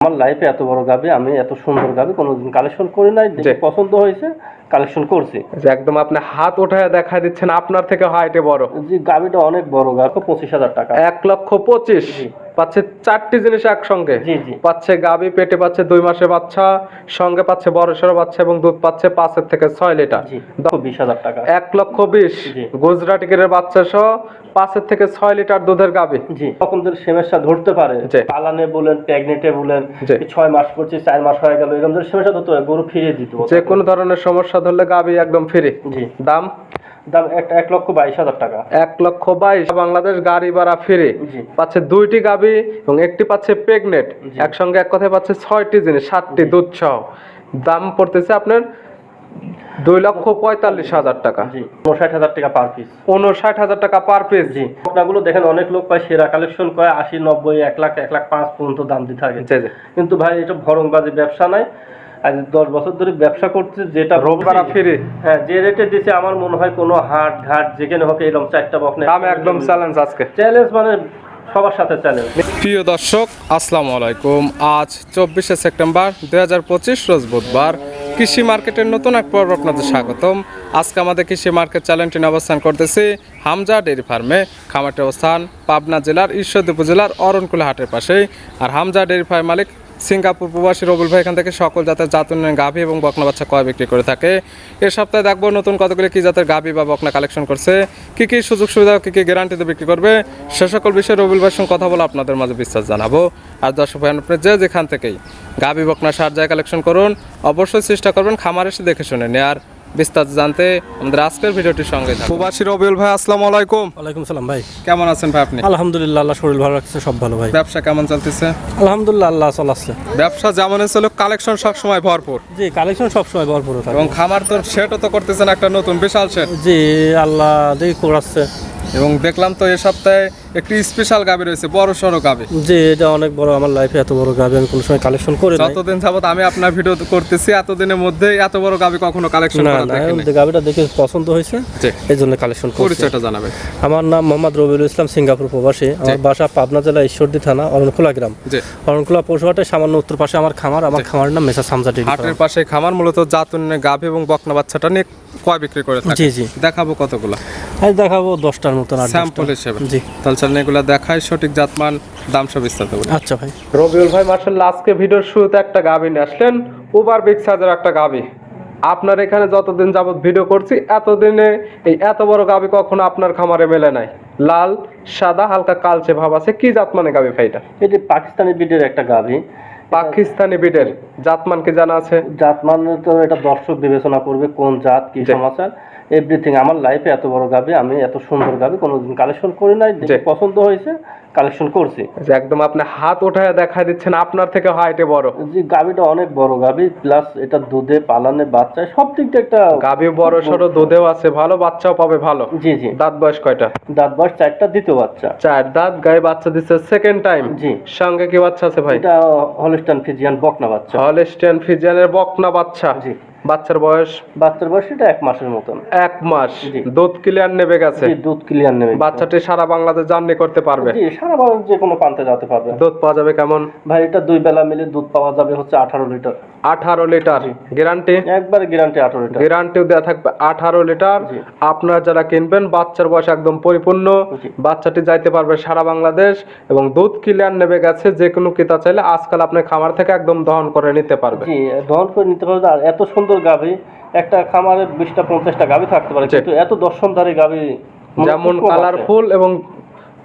আমার লাইফে এত বড় গাবি আমি এত সুন্দর গাবি কোনোদিন কালেকশন করি নাই জি। পছন্দ হয়েছে কালেকশন করছি। যে একদম আপনি হাত উঠায় দেখা দিচ্ছেন আপনার থেকে হাইটে বড়। যে গাবিটা অনেক বড় গাবি পঁচিশ হাজার টাকা। এক লক্ষ পঁচিশ জি। পাচ্ছে চারটি জিনিস একসঙ্গে। জি জি। পাচ্ছে গাবি পেটে পাচ্ছে দুই মাসের বাচ্চা সঙ্গে পাচ্ছে বড় সড়ো বাচ্চা এবং দুধ পাচ্ছে পাঁচের থেকে ছয় লিটার। জি বিশ হাজার টাকা। এক লক্ষ বিশ জি। গুজরাটি বাচ্চা সহ পাঁচের থেকে ছয় লিটার দুধের গাবি জি। তখন যদি সেমেসা ধরতে পারে। পালানে বলেন প্রেগনেটে বলেন। ছয় মাস করছে চার মাস হয়ে গেল এরকম যদি সেমেসা ধরতে পারে গরু ফিরিয়ে দিত যে কোনো ধরনের সমস্যা ধরলে গাবি একদম ফ্রি জি। দাম? দাম এক- লক্ষ বাইশ হাজার টাকা। এক লক্ষ বাইশ। বাংলাদেশ গাড়ি ভাড়া ফ্রি পাচ্ছে দুইটি গাবি এবং একটি পাচ্ছে প্রেগনেট একসঙ্গে এক কথায় পাচ্ছে ছয়টি জিনিস সাতটি দুধ সহ। দাম পড়তেছে আপনার দুই লক্ষ পঁয়তাল্লিশ হাজার টাকা। উনষাট হাজার টাকা পার পিস উনষাট হাজার টাকা পার পিস জি বকনাগুলো দেখেন অনেক লোক পায় সেরা কালেকশন করে আশি নব্বই এক লাখ এক লাখ পাঁচ পর্যন্ত দাম দিতে থাকে। জি জি। কিন্তু ভাই এটা ভরংবাজি ব্যবসা নাই। আজ দশ বছর ধরে ব্যবসা করছে যেটা ভাড়া ফ্রি। হ্যাঁ যে রেটে দিছে আমার মনে হয় কোনো হাট ঘাট যেখানে হোক এরকম চারটা বকনে দাম একদম চ্যালেঞ্জ আজকে। চ্যালেঞ্জ মানে সবার সাথে চ্যালেঞ্জ প্রিয় দর্শক আসসালামু আলাইকুম। আজ চব্বিশে সেপ্টেম্বর দুই হাজার পঁচিশ রোজ বুধবার। কৃষি মার্কেটের নতুন এক পর্ব আপনাদের স্বাগতম। আজকে আমাদের কৃষি মার্কেট চ্যালেঞ্জটি অবস্থান করতেছি হামজা ডেয়ারি ফার্মে। খামারটির অবস্থান পাবনা জেলার ঈশ্বরদী উপজেলার অরণকুলা হাটের পাশেই। আর হামজা ডেয়ারি ফার্ম মালিক সিঙ্গাপুর প্রবাসী রবুল ভাই এখান থেকে সকল জাতের জাতনের গাভী এবং বকনা বাচ্চা কয় বিক্রি করে থাকে। এ সপ্তাহে দেখব নতুন কতগুলি কী জাতের গাভী বা বকনা কালেকশন করছে। কী কী সুযোগ সুবিধা, কী কী গ্যারান্টিতে বিক্রি করবে, সে সকল বিষয়ে রবুল ভাইয়ের সঙ্গে কথা বলে আপনাদের মাঝে বিশ্বাস জানাব। আর দর্শক ভাই আপনি যে যেখান থেকেই গাভী, বকনা, সার কালেকশন করুন। অবশ্যই চেষ্টা করবেন খামার এসে দেখে শুনে নেয়ার। বিস্তারিত জানতে আমাদের আজকের ভিডিওটির সঙ্গে থাকুন। প্রবাসী রবিউল ভাই আসসালামু আলাইকুম। ওয়ালাইকুম সালাম ভাই। কেমন আছেন ভাই আপনি? আলহামদুলিল্লাহ আল্লাহ শরীর ভালো রাখছে সব ভালো ভাই। ব্যবসা কেমন চলতেছে? আলহামদুলিল্লাহ আল্লাহ চলাচ্ছে ব্যবসা যেমন চলো কালেকশন সব সময় ভরপুর। জি কালেকশন সব সময় ভরপুর। থাকে এবং খামার তো সেটও তো করতেছেন একটা নতুন বিশাল সেট। জি আল্লাহ দেখি করাচ্ছে। এবং দেখলাম তো এ সপ্তাহে একটি স্পেশাল গাবি রয়েছে বড় সড়ো গাবি। জি এটা অনেক বড় আমার লাইফে এত বড় গাবি আমি কোনো সময় কালেকশন করে যতদিন যাবত আমি আপনার ভিডিও করতেছি এতদিনের মধ্যে এত বড় গাবি কখনো কালেকশন না করা না দেখিনি। এই গাবিটা দেখে পছন্দ হয়েছে এই জন্য কালেকশন করছি। পরিচয়টা জানাবেন আমার নাম মোহাম্মদ রবিউল ইসলাম সিঙ্গাপুর প্রবাসী। আমার বাসা পাবনা জেলা ঈশ্বরদী থানা অরণখোলা গ্রাম। জি। অরণখোলা পৌরসভাটা সামান্য উত্তর পাশে আমার খামার আমার খামারের নাম মেসা সামজা হাটের পাশে খামার মূলত জাতুন গাভি এবং বকনা বাচ্চাটা নিয়ে কয় বিক্রি করে থাকে? জি জি। দেখাবো কতগুলো। আজ দেখাবো দশটার স্যাম্পল হিসেবে। জি। তাহলে চলেন এগুলো দেখায় সঠিক জাতমান দাম সব বিস্তারিত বলি। আচ্ছা ভাই। রবিউল ভাই মার্শাল্লাহ আজকে ভিডিওর শুরুতে একটা গাভি নিয়ে আসলেন ওভার বিগ সাইজের একটা গাভি। আপনার এখানে যতদিন যাবত ভিডিও করছি এতদিনে এই এত বড় গাভি কখনো আপনার খামারে মেলে নাই। লাল সাদা হালকা কালচে ভাব আছে। কি জাত মানে গাবি ভাইটা এটি? পাকিস্তানি বিডের একটা গাভি পাকিস্তানি বিটের জাতমান কি জানা আছে জাতমান তো এটা দর্শক বিবেচনা করবে কোন জাত কি। সমাচার এভরিথিং আমার লাইফে এত বড় গাবি আমি এত সুন্দর গাবি কোনোদিন কালেকশন করি নাই জি। পছন্দ হয়েছে কালেকশন করছি। একদম আপনি হাত উঠায় দেখা দিচ্ছেন আপনার থেকে হাইটে বড়। যে গাবিটা অনেক বড় গাবি প্লাস এটা দুধে পালানে বাচ্চা সব দিক দিয়ে একটা গাভি বড় সরো দুধেও আছে ভালো বাচ্চাও পাবে ভালো। জি জি। দাঁত বয়স কয়টা? দাঁত বয়স চারটা দ্বিতীয় বাচ্চা। চার দাঁত গায়ে বাচ্চা দিচ্ছে সেকেন্ড টাইম জি। সঙ্গে কি বাচ্চা আছে ভাই? এটা হলিস্টান ফিজিয়ান বকনা বাচ্চা। হলস্টেন ফিজিয়ানের বকনা বাচ্চা। জি। বাচ্চার বয়স? বাচ্চার বয়স এটা এক মাসের মতন। এক মাস। দুধ ক্লিয়ার নেবে গেছে? দুধ ক্লিয়ার নেবে। বাচ্চাটি সারা বাংলাদেশ জার্নি করতে পারবে? সারা বাংলাদেশ যে কোনো প্রান্তে যেতে পারবে। দুধ পাওয়া যাবে কেমন? ভাই এটা দুই বেলা মিলে দুধ পাওয়া যাবে হচ্ছে আঠারো লিটার। আঠারো লিটার গ্যারান্টি? একবার গ্যারান্টি আঠারো লিটার। গ্যারান্টিও দেওয়া থাকবে আঠারো লিটার। আপনারা যারা কিনবেন বাচ্চার বয়স একদম পরিপূর্ণ। বাচ্চাটি যাইতে পারবে সারা বাংলাদেশ এবং দুধ ক্লিয়ার নেবে গেছে যে কোনো ক্রেতা চাইলে আজকাল আপনি খামার থেকে একদম দহন করে নিতে পারবে। জি দহন করে নিতে পারবে। আর এত সুন্দর গাভি একটা খামারে বিশটা পঞ্চাশটা গাভি থাকতে পারে কিন্তু এত দর্শনধারী গাভি যেমন কালারফুল এবং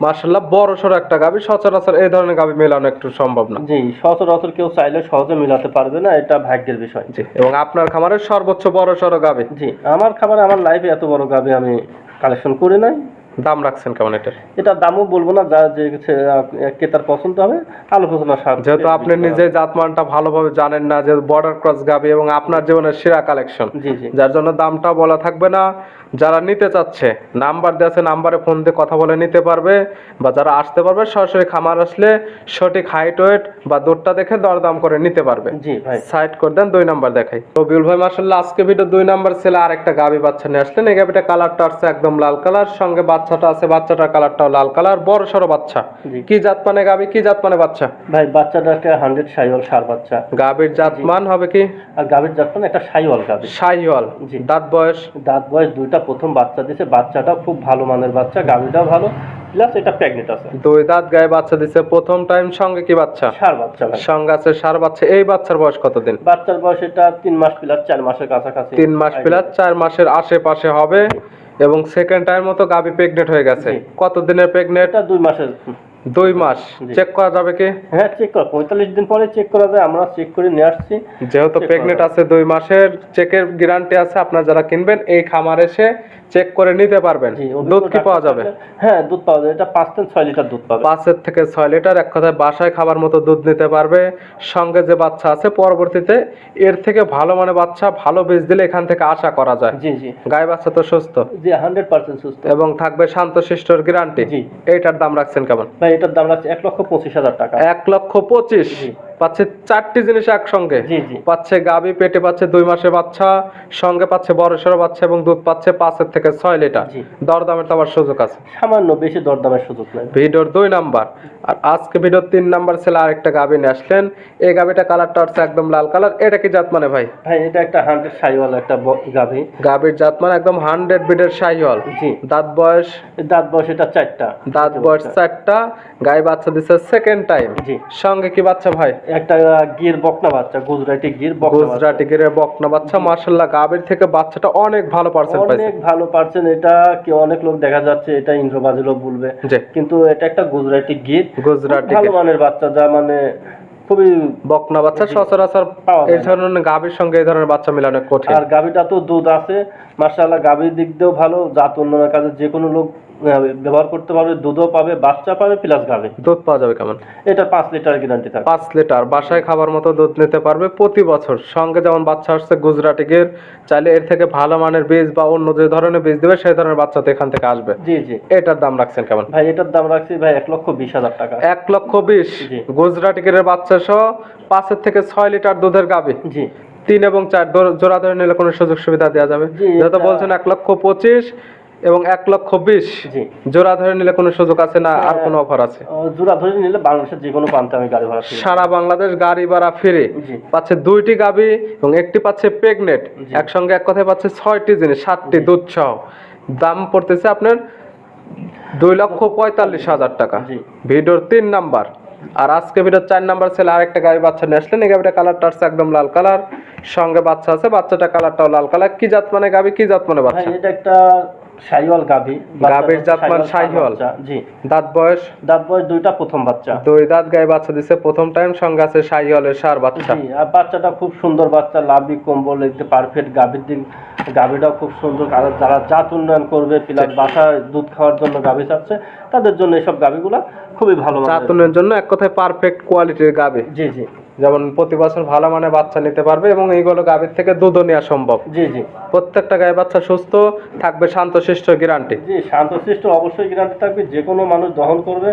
মার্শাল্লাহ বড় সড়ো একটা গাবি। সচরাচর এই ধরনের গাবি মেলানো একটু সম্ভব না। জি সচরাচর কেউ চাইলে সহজে মিলাতে পারবে না এটা ভাগ্যের বিষয়। জি এবং আপনার খামারের সর্বোচ্চ বড় সড়ো গাবি। জি আমার খামারে আমার লাইফে এত বড় গাভি আমি কালেকশন করি নাই। দাম রাখছেন কেমন এটার? এটা দামও বলব না যা যে ক্রেতার পছন্দ হবে আলোচনা সার। যেহেতু আপনি নিজে জাতমানটা ভালোভাবে জানেন না যে বর্ডার ক্রস গাবি এবং আপনার জীবনের সেরা কালেকশন জি জি। যার জন্য দামটা বলা থাকবে না। যারা নিতে চাচ্ছে নাম্বার দেওয়া আছে নাম্বারে ফোন দিয়ে কথা বলে নিতে পারবে বা যারা আসতে পারবে সরাসরি খামার আসলে সঠিক হাইট ওয়েট বা দুধটা দেখে দরদাম করে নিতে পারবে। জি ভাই। সাইড করে দেন দুই নাম্বার দেখাই। রবিউল ভাই মার্শাল্লাহ আজকে ভিডিও দুই নাম্বার ছেলে আর একটা গাবি বাচ্চা নিয়ে আসলেন। এই গাবিটা কালারটা আসছে একদম লাল কালার সঙ্গে বাচ্চাটা আছে বাচ্চাটার কালারটাও লাল কালার বড় সড়ো বাচ্চা। কি জাত মানে গাবি কি জাত মানে বাচ্চা? ভাই বাচ্চাটা একটা হান্ড্রেড সাইওয়াল সার বাচ্চা। গাবির জাত মান হবে কি? আর গাভীর জাতটা না একটা সাইওয়াল গাভী শাহিওয়াল জি। দাঁত বয়স? দাঁত বয়স দুইটা প্রথম বাচ্চা দিছে বাচ্চাটা খুব ভালো মানের বাচ্চা গাভীটাও ভালো প্লাস এটা প্রেগনেন্ট আছে। দুই দাঁত গায়ে বাচ্চা দিছে প্রথম টাইম সঙ্গে কি বাচ্চা? সার বাচ্চা সঙ্গে আছে সার বাচ্চা এই বাচ্চার বয়স কতদিন? বাচ্চার বয়স এটা তিন মাস প্লাস চার মাসের কাছাকাছি। তিন মাস প্লাস চার মাসের আশেপাশে হবে এবং সেকেন্ড টাইম মতো গাবি প্রেগনেন্ট হয়ে গেছে। কতদিনের প্রেগনেন্ট এটা দুই মাসের। দুই মাস। চেক করা যাবে কি? হ্যাঁ চেক করা। পঁয়তাল্লিশ দিন পরে চেক করা যায় আমরা চেক করে নিয়ে আসছি। যেহেতু প্রেগনেন্ট আছে দুই মাসের চেকের গ্যারান্টি আছে। আপনারা যারা কিনবেন এই খামার এসে চেক করে নিতে পারবেন। দুধ কি পাওয়া যাবে? হ্যাঁ দুধ পাওয়া যায় এটা পাঁচ থেকে ছয় লিটার দুধ পাবে। পাঁচের থেকে ছয় লিটার এক কথায় বাসায় খাবার মতো দুধ নিতে পারবে। সঙ্গে যে বাচ্চা আছে পরবর্তীতে এর থেকে ভালো মানে বাচ্চা ভালো বীজ দিলে এখান থেকে আশা করা যায়। জি জি। গায়ে বাচ্চা তো সুস্থ। জি হান্ড্রেড পার্সেন্ট সুস্থ। এবং থাকবে শান্তশিষ্টর গ্যারান্টি জি। এইটার দাম রাখছেন কেমন? ভাই এটার দাম রাখছে এক লক্ষ পঁচিশ হাজার টাকা। এক লক্ষ পঁচিশ। পাচ্ছে চারটি জিনিস একসঙ্গে। পাচ্ছে গাবি পেটে পাচ্ছে দুই মাসের বাচ্চা সঙ্গে পাচ্ছে বড় সড়ো বাচ্চা এবং দুধ পাচ্ছে পাঁচের থেকে ছয় লিটার। দরদামের তো আবার সুযোগ আছে। সামান্য বেশি দরদামের সুযোগ নেই। ভিডিওর দুই নাম্বার। আর আজকে ভিডিওর তিন নাম্বার ছেলে আরেকটা গাবি নিয়ে আসলেন। এই গাবিটা কালারটা হচ্ছে একদম লাল কালার। এটা কি জাত মানে ভাই? ভাই এটা একটা হান্ড্রেড সাইওয়াল একটা ব- গাভী গাবির জাত মানে একদম হান্ড্রেড বিডের শাহিওয়াল। জি। দাঁত বয়স? দাঁত বয়স এটা চারটা। দাঁত বয়স চারটা। গায়ে বাচ্চা দিচ্ছে সেকেন্ড টাইম জি। সঙ্গে কি বাচ্চা ভাই? একটা গির বকনা বাচ্চা গুজরাটি গির গুজরাটি গিরে বকনা বাচ্চা মার্শাল্লাহ গাবির থেকে বাচ্চাটা অনেক ভালো পার্সেন্ট পাইছে। অনেক ভালো পারছেন এটা কি অনেক লোক দেখা যাচ্ছে এটা বলবে। কিন্তু এটা একটা গুজরাটি গির। গুজরাটি ভালো মানের বাচ্চা যা মানে খুবই বকনা বাচ্চা সচরাচর এই ধরনের গাবির সঙ্গে এই ধরনের বাচ্চা মিলানো কঠিন। আর গাভীটা তো দুধ আছে মার্শাল্লাহ গাভীর দিক দিয়েও ভালো জাত উন্নয়নের কাজে যে কোনো লোক ব্যবহার করতে পারবে দুধও পাবে বাচ্চা পাবে প্লাস গাবে দুধ পাওয়া যাবে কেমন? এটা পাঁচ লিটার গ্যারান্টি থাকে পাঁচ লিটার বাসায় খাবার মতো দুধ নিতে পারবে প্রতি বছর। সঙ্গে যেমন বাচ্চা আসছে গুজরাটি গির চাইলে এর থেকে ভালো মানের বীজ বা অন্য যে ধরনের বীজ দেবে সেই ধরনের বাচ্চা তো এখান থেকে আসবে। জি জি। এটার দাম রাখছেন কেমন? ভাই এটার দাম রাখছি ভাই এক লক্ষ বিশ হাজার টাকা। এক লক্ষ বিশ? গুজরাটি গিরের বাচ্চা সহ পাঁচের থেকে ছয় লিটার দুধের গাবি। জি। তিন এবং চার জোড়া ধরে নিলে কোনো সুযোগ সুবিধা দেওয়া যাবে? যেহেতু বলছেন এক লক্ষ পঁচিশ এবং এক লক্ষ বিশ জোড়া ধরে নিলে কোনো সুযোগ আছে না? আর কোনো অফার আছে? জোড়া ধরে নিলে বাংলাদেশের যে কোনো প্রান্তে আমি গাড়ি ভাড়া সারা বাংলাদেশ গাড়ি ভাড়া ফিরে। পাচ্ছে দুইটি গাবি এবং একটি পাচ্ছে প্রেগনেট। একসঙ্গে এক কথায় পাচ্ছে ছয়টি জিনিস সাতটি দুধ সহ। দাম পড়তেছে আপনার দুই লক্ষ পঁয়তাল্লিশ হাজার টাকা। ভিডিওর তিন নাম্বার। আর আজকে ভিডিওর চার নাম্বার ছেলে আরেকটা গাড়ি বাচ্চা নিয়ে আসলেন। এই গাড়িটা কালারটা আসছে একদম লাল কালার সঙ্গে বাচ্চা আছে বাচ্চাটা কালারটাও লাল কালার কি জাত মানে গাবি? কি জাত মানে বাচ্চা? এটা একটা গাভী গাভীর জাত শাহিওয়াল। জি। দাঁত বয়স? দাঁত বয়স দুইটা প্রথম বাচ্চা। দুই দাঁত গায়ে বাচ্চা দিছে প্রথম টাইম সঙ্গে আছে শাহিওয়ালের সার বাচ্চা। জি আর বাচ্চাটা খুব সুন্দর বাচ্চা লাভি কম্বল একটু পারফেক্ট গাভীর গাভীটাও খুব সুন্দর আর যারা জাত উন্নয়ন করবে প্লাস বাসায় দুধ খাওয়ার জন্য গাভী চাচ্ছে তাদের জন্য এসব গাভীগুলা খুবই ভালো মানের। চাতুনের জন্য এক কথায় পারফেক্ট কোয়ালিটির গাবি জি জি। যেমন প্রতি বছর ভালো মানে বাচ্চা নিতে পারবে এবং এইগুলো গাভীর থেকে দুধও নেওয়া সম্ভব। জি জি। প্রত্যেকটা গায়ে বাচ্চা সুস্থ থাকবে শান্তশিষ্ট গ্যারান্টি জি শান্তশিষ্ট অবশ্যই গ্যারান্টি থাকবে যে কোনো মানুষ দহন করবে।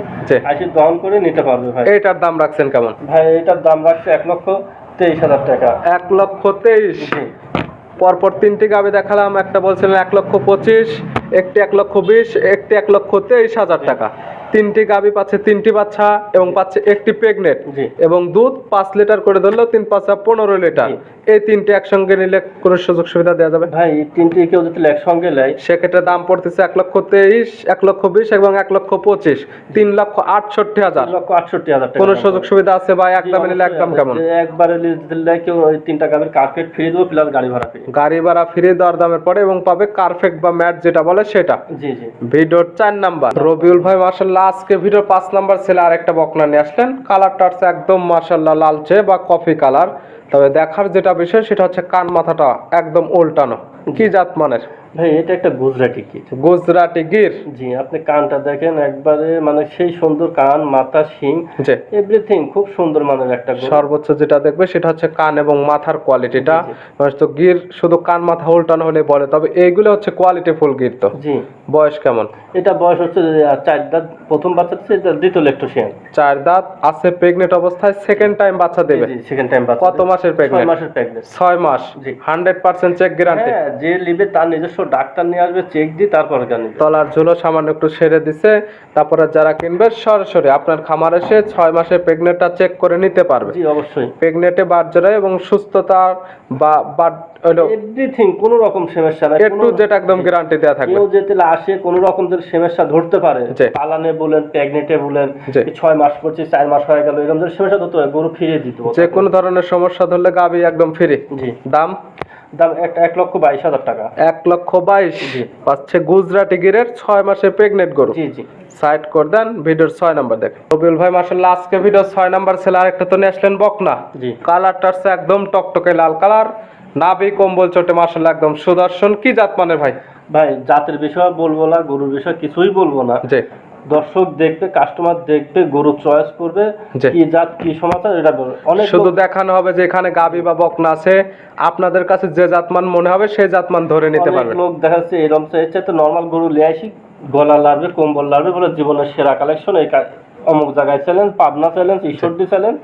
আসি দহন করে নিতে পারবে ভাই। এইটার দাম রাখছেন কেমন? ভাই এটার দাম রাখছে এক লক্ষ তেইশ হাজার টাকা। এক লক্ষ তেইশ। পরপর তিনটি গাবি দেখালাম একটা বলছিলেন এক লক্ষ পঁচিশ একটি এক লক্ষ বিশ একটি এক লক্ষ তেইশ হাজার টাকা। তিনটি গাবি পাচ্ছে তিনটি বাচ্চা এবং পাচ্ছে একটি প্রেগনেট এবং দুধ পাঁচ লিটার করে ধরলেও তিন পাঁচা পনেরো লিটার। এই তিনটি একসঙ্গে নিলে কোনো সুযোগ সুবিধা দেওয়া যাবে? ভাই তিনটি কেউ যদি একসঙ্গে নেয় সেক্ষেত্রে দাম পড়তেছে এক লক্ষ তেইশ এক লক্ষ বিশ এবং এক লক্ষ পঁচিশ। তিন লক্ষ আটষট্টি হাজার। লক্ষ আটষট্টি হাজার কোনো সুযোগ সুবিধা আছে বা এক দামে নিলে একদম আছে। কেমন? একবারে দিলে কেউ তিনটা গাভীর কার্পেট ফ্রি দেবো প্লাস গাড়ি ভাড়া ফ্রি গাড়ি ভাড়া ফিরিয়ে দেওয়ার দামের পরে এবং পাবে কারফেক্ট বা ম্যাট যেটা বলে সেটা। জি জি। ভিডিওর চার নাম্বার। রবিউল ভাই মার্শাল্লাহ আজকে ভিডিও পাঁচ নাম্বার ছেলে আরেকটা বকনা নিয়ে আসলেন। কালারটা হচ্ছে একদম মার্শাল্লাহ লালচে বা কফি কালার তবে দেখার যেটা বিষয়, সেটা হচ্ছে কান মাথাটা একদম উল্টানো। কি জাত মানের? ভাই এটা একটা গুজরাটি গুজরাটি গির জি আপনি কানটা দেখেন একবারে মানে সেই সুন্দর কান মাথা শিং এভরিথিং খুব সুন্দর মানের একটা সর্বোচ্চ যেটা দেখবে সেটা হচ্ছে কান এবং মাথার কোয়ালিটিটা জি, তো গির শুধু কান মাথা উল্টানো হলে বলে তবে এইগুলো হচ্ছে কোয়ালিটি ফুল গির তো। জি। বয়স কেমন? এটা বয়স হচ্ছে চার দাঁত প্রথম বাচ্চা এটা দ্বিতীয় লেকটোশিয়ান চার দাঁত আছে প্রেগনেন্ট অবস্থায় সেকেন্ড টাইম বাচ্চা দেবে। জি সেকেন্ড টাইম বাচ্চা কত মাসের ছয় প্রেগনেন্ট মাসের প্রেগনেন্ট ছয় মাস। জি। হান্ড্রেড পার্সেন্ট চেক গ্যারান্টি হ্যাঁ যে নিবে তার নিজস্ব ডাক্তার নিয়ে আসবে চেক দিয়ে তারপরে গান তলার ঝুলো সামান্য একটু সেরে দিছে তারপরে যারা কিনবে সরাসরি আপনার খামার এসে ছয় মাসের প্রেগনেন্টটা চেক করে নিতে পারবে। জি অবশ্যই। প্রেগনেন্টে জড়ায় এবং সুস্থতার বা বাদ হলো এভরিথিং কোনো রকম সমস্যা নাই এ টু কোনো- জেড একদম গ্যারান্টি দেওয়া থাকবে। কেউ যেতে আসে কোনো রকম যদি সমস্যা ধরতে পারে। পালানে বলেন প্রেগনেন্টে বলেন। ছয় মাস পড়ছে চার মাস হয়ে গেল এরকম যদি সমস্যা ধরতে গরু ফিরিয়ে দিতে যে কোনো ধরনের সমস্যা ধরলে গাবি একদম ফ্রি জি। দাম? দাম এক লক্ষ বাইশ হাজার টাকা। এক লক্ষ বাইশ। পাচ্ছে গুজরাটি গিরের ছয় মাসের প্রেগনেন্ট গরু। জি জি। সাইড করে দেন ভিডিওর ছয় নাম্বার রবিউল ভাই আজকে ভিডিও ছয় নাম্বার ছেলে আরেকটা তো নিয়ে আসলেন বকনা। জি। কালারটা হচ্ছে একদম টকটকে লাল কালার নাভি কম্বল চটে মাসাল্লাহ একদম সুদর্শন। কি জাত মানের ভাই? ভাই জাতের বিষয় বলব না গরুর বিষয় কিছুই বলব না। জি। দর্শক দেখবে কাস্টমার দেখবে গরু চয়েস করবে কি জাত কি সমাচার এটা। অনেক শুধু দেখানো হবে যে এখানে গাবি বা বকনা আছে আপনাদের কাছে যে জাতমান মনে হবে সেই জাতমান ধরে নিতে পারবেন লোক দেখা যাচ্ছে এরকম চাইছে তো নর্মাল গরু লিয়ে আসি গলা লাড়বে কম্বল লাড়বে বলে জীবনের সেরা কালেকশন এই অমুক জায়গায় challenge Pabna challenge Ishwardi challenge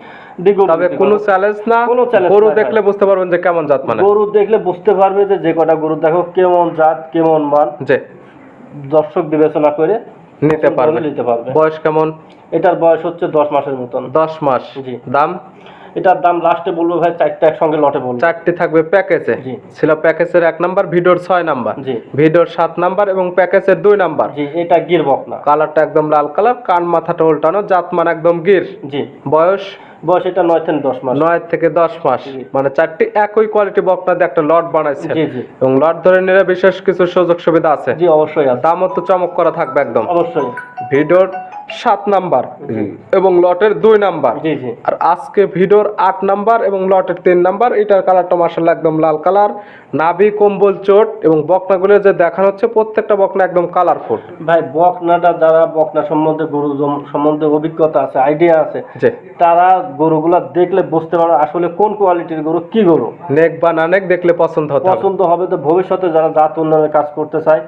দিগুর তবে কোনো চ্যালেঞ্জ না কোনো challenge গরু দেখলে বুঝতে পারবেন যে কেমন জাত মানে। গরু দেখলে বুঝতে পারবে যে যে কটা গরু দেখো কেমন জাত কেমন মান। যে দর্শক বিবেচনা করে নিতে পারবে। নিতে পারবে। বয়স কেমন? এটার বয়স হচ্ছে দশ মাসের মতন। দশ মাস। জি। দাম? এটার দাম লাস্টে বলব ভাই চারটা একসঙ্গে লটে বলব। চারটি থাকবে প্যাকেজে? জি। ছিল প্যাকেজের এক নাম্বার ভিডিওর ছয় নাম্বার। জি। ভিডিওর সাত নাম্বার এবং প্যাকেজের দুই নাম্বার। জি এটা গির বক না। কালারটা একদম লাল কালার কান মাথাটা উল্টানো জাতমান একদম গির। জি। বয়স? বয়স এটা নয় থেকে দশ মাস। নয় থেকে দশ মাস। মানে চারটি একই কোয়ালিটি বকনা দিয়ে একটা লট বানাইছে এবং লট ধরে নিলে বিশেষ কিছু সুযোগ সুবিধা আছে। জি অবশ্যই দামও তো চমক করা থাকবে একদম। অবশ্যই। ভিডিওর সাত নাম্বার এবং লটের দুই নাম্বার। আর আজকে ভিডিওর আট নাম্বার এবং লটের তিন নাম্বার এটার কালারটা মার্শাল্লাহ একদম লাল কালার নাভি কম্বল চোট এবং বকনাগুলো যে দেখানো হচ্ছে প্রত্যেকটা বকনা একদম কালারফুল ভাই বকনাটা যারা বকনা সম্বন্ধে গরু সম্বন্ধে অভিজ্ঞতা আছে আইডিয়া আছে তারা গরুগুলা দেখলে বুঝতে পারবে আসলে কোন কোয়ালিটির গরু কি গরু। নেক বা না নেক দেখলে পছন্দ হবে। পছন্দ হবে তো ভবিষ্যতে যারা জাত উন্নয়নের কাজ করতে চায়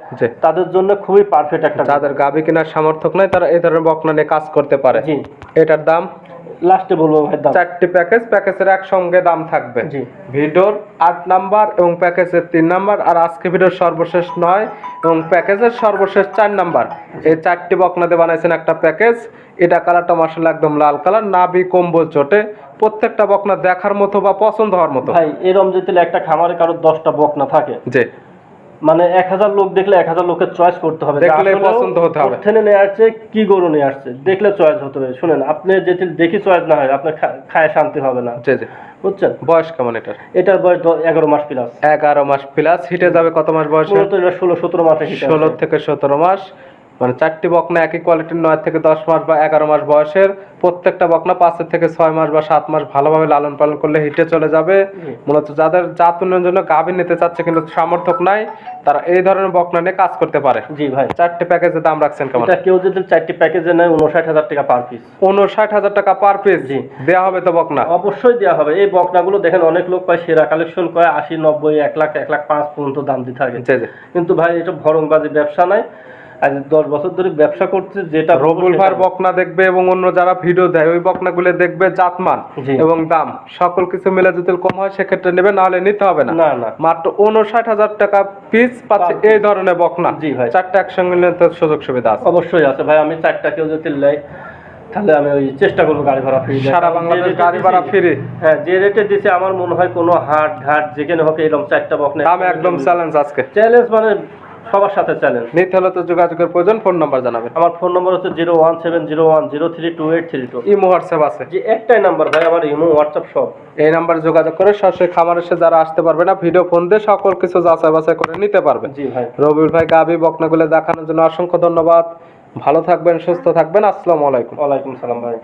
তাদের জন্য খুবই পারফেক্ট একটা যাদের গাভী কেনার সামর্থ্য নাই তারা এই ধরনের বকনা নিয়ে কাজ করতে পারে। এটার দাম লাস্টে বলব ভাই দাম। চারটি প্যাকেজ প্যাকেজের একসঙ্গে দাম থাকবে। জি। ভিডিওর আট নাম্বার এবং প্যাকেজের তিন নাম্বার। আর আজকে ভিডিওর সর্বশেষ নয় এবং প্যাকেজের সর্বশেষ চার নাম্বার। এই চারটি বকনাতে বানাইছেন একটা প্যাকেজ। এটা কালারটা মার্শাল একদম লাল কালার নাভি কম্বল চটে। প্রত্যেকটা বকনা দেখার মতো বা পছন্দ হওয়ার মতো। ভাই এরম যদি একটা খামারে কারোর দশটা বকনা থাকে। যে মানে এক হাজার লোক দেখলে এক হাজার লোকের চয়েস করতে হবে দেখলে পছন্দ হতে হবে। নিয়ে আসছে কি গরু নিয়ে আসছে দেখলে চয়েস হতে হবে। শুনেন আপনি যেটি দেখি চয়েস না হয় আপনার খায় শান্তি হবে না। বুঝছেন? বয়স কেমন এটার? এটার বয়স এগারো মাস প্লাস এগারো মাস প্লাস হিটে যাবে কত মাস বয়সে? ষোলো সতেরো মাসে ষোলো থেকে সতেরো মাস। মানে চারটি বকনা একই কোয়ালিটির নয় থেকে দশ মাস বা এগারো মাস বয়সের। প্রত্যেকটা বকনা পাঁচের থেকে ছয় মাস বা সাত মাস ভালোভাবে লালন পালন করলে হিটে চলে যাবে। মূলত যাদের জাত উন্নয়নের জন্য গাভী নিতে চাচ্ছে কিন্তু সামর্থ্য নাই তারা এই ধরনের বকনা নিয়ে কাজ করতে পারে। জি ভাই। চারটি প্যাকেজের দাম রাখছেন কেমন? কেউ যদি চারটি প্যাকেজে নেয় উনষাট হাজার টাকা পার পিস উনষাট হাজার টাকা পার পিস জি। দেওয়া হবে তো বকনা? অবশ্যই দেওয়া হবে। এই বকনাগুলো দেখেন অনেক লোক কয় সেরা কালেকশন করে আশি নব্বই এক লাখ এক লাখ পাঁচ পর্যন্ত দাম দিতে থাকে। কিন্তু ভাই এটা ভরংবাজি ব্যবসা নাই। আজ দশ বছর ধরে ব্যবসা করছে যেটা রবুল ভাইয়ের বকনা দেখবে এবং অন্য যারা ভিডিও দেয় ওই বকনাগুলো দেখবে জাতমান এবং দাম। সকল কিছু মিলে যদি কম হয় সেক্ষেত্রে নেবে না হলে নিতে হবে না। মাত্র উনষাট হাজার টাকা পিস পাচ্ছে এই ধরনের বকনা। জি ভাই। চারটা একসঙ্গে নিলে তো সুযোগ সুবিধা আছে। অবশ্যই আছে ভাই আমি চারটা কেউ যদি নেয় তাহলে আমি ওই চেষ্টা করব গাড়ি ভাড়া ফ্রি সারা বাংলাদেশ গাড়ি ভাড়া ফ্রি হ্যাঁ যে রেটে দিছে আমার মনে হয় কোনো হাট ঘাট যেখানে হোক এরকম চারটা বকনে দাম একদম চ্যালেঞ্জ আজকে। চ্যালেঞ্জ মানে সবার সাথে চ্যালেঞ্জ নিতে হলে তো যোগাযোগের প্রয়োজন ফোন নাম্বার জানাবেন। আমার ফোন নম্বর হচ্ছে zero one seven zero one zero three two eight three two. Imo WhatsApp আছে। যে একটাই নাম্বার ভাই আমার ইমো হোয়াটসঅ্যাপ সব। এই নাম্বারে যোগাযোগ করে সরাসরি খামার এসে যারা আসতে পারবে না ভিডিও ফোন দিয়ে সকল কিছু যাচাই বাছাই করে নিতে পারবেন। জি ভাই। রবিউল ভাই গাবি বকনাগুলো দেখানোর জন্য অসংখ্য ধন্যবাদ। ভালো থাকবেন সুস্থ থাকবেন। আসসালামু আলাইকুম। ওয়ালাইকুম সালাম ভাই।